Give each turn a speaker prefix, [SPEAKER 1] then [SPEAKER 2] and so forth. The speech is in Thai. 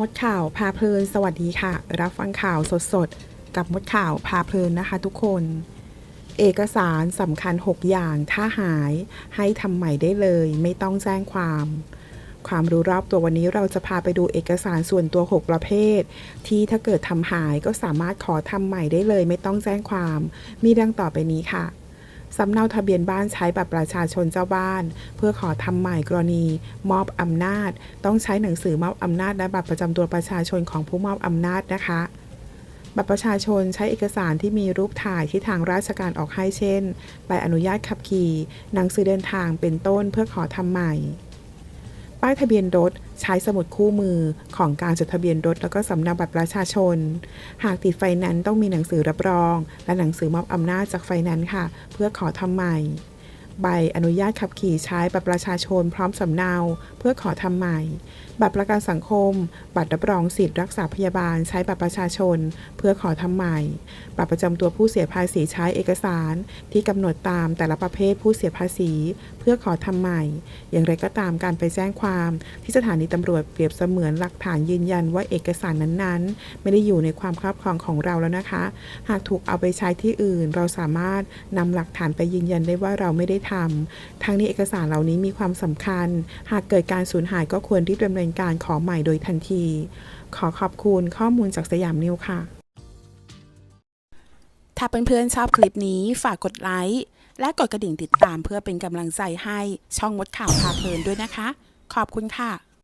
[SPEAKER 1] มดข่าวพาเพลินสวัสดีค่ะ รับฟังข่าวสดๆ กับมดข่าวพาเพลินนะคะทุกคน เอกสารสำคัญ 6 อย่างถ้าหายให้ทำใหม่ได้เลย ไม่ต้องแจ้งความ ความรู้รอบตัววันนี้เราจะพาไปดูเอกสารส่วนตัว 6 ประเภท ที่ถ้าเกิดทำหายก็สามารถขอทำใหม่ได้เลย ไม่ต้องแจ้งความ มีดังต่อไปนี้ค่ะ สำเนาทะเบียนบ้านใช้บัตรประชาชนเจ้าบ้าน เพื่อขอทำใหม่กรณี มอบอำนาจ ต้องใช้หนังสือมอบอำนาจและบัตรประจำตัวประชาชนของผู้มอบอำนาจนะคะบัตรประชาชนใช้เอกสารที่มีรูปถ่ายที่ทางราชการออกให้เช่น ใบอนุญาตขับขี่ หนังสือเดินทางเป็นต้นเพื่อขอทำใหม่ ป้ายทะเบียนรถ ใช้สมุดคู่มือของการจดทะเบียนรถ แล้วก็สำเนาบัตรประชาชน หากติดไฟนั้นต้องมีหนังสือรับรอง และหนังสือมอบอำนาจจากไฟนั้นค่ะ เพื่อขอทำใหม่ ใบอนุญาตขับขี่ใช้บัตรประชาชนพร้อมสำเนา เพื่อขอทำใหม่ บัตรประกันสังคม บัตรรับรองสิทธิรักษาพยาบาลใช้บัตรประชาชน เพื่อขอทำใหม่ บัตรประจำตัวผู้เสียภาษีใช้เอกสาร ที่กำหนดตามแต่ละประเภทผู้เสียภาษี เพื่อขอทำใหม่ อย่างไรก็ตามการไปแจ้งความที่สถานีตำรวจเปรียบเสมือนหลักฐานยืนยันว่าเอกสารนั้นๆ ไม่ได้อยู่ในความครอบครองของเราแล้วนะคะ หากถูกเอาไปใช้ที่อื่น เราสามารถนำหลักฐานไปยืนยันได้ว่าเราไม่ได้ทำทั้งนี้เอกสารเหล่านี้มีความสำคัญ หากเกิดการสูญหายก็ควรรีบดำเนินการขอใหม่โดยทันที ขอขอบคุณข้อมูลจากสยามนิวค่ะ ถ้าเพื่อนๆชอบคลิปนี้ฝากกดไลค์และกดกระดิ่งติดตามเพื่อเป็นกำลังใจให้ช่องมดข่าวพาเพลินด้วยนะคะ ขอบคุณค่ะ